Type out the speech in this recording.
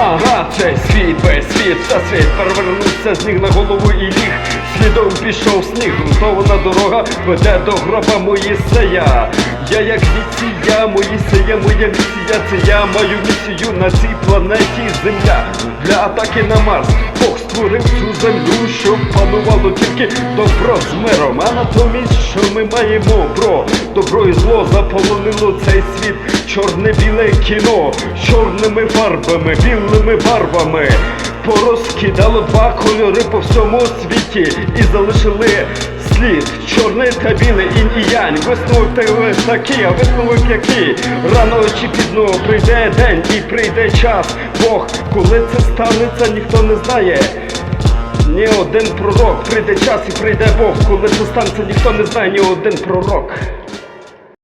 Ага, цей світ, весь світ та світ перевернувся з ніг на голову і ліг. Слідом пішов сніг, грунтована дорога веде до гроба Моїсея. Я як місія, Моїсея, моя місія, це я маю місію на цій планеті Земля. Для атаки на Марс створив цю землю, щоб панувало тільки добро з миром. А натомість, що ми маємо, бро? Добро і зло заполонило цей світ. Чорне-біле кіно, з чорними фарбами, білими барвами. Порозкидало два кольори по всьому світі і залишили слід чорний та білий інь і янь. Висновок та- такий, а висновок який рано чи пізно прийде день і прийде час. Бог, коли це станеться, ніхто не знає. Ні один пророк прийде час і прийде Бог. Коли це станеться, ніхто не знає, ні один пророк.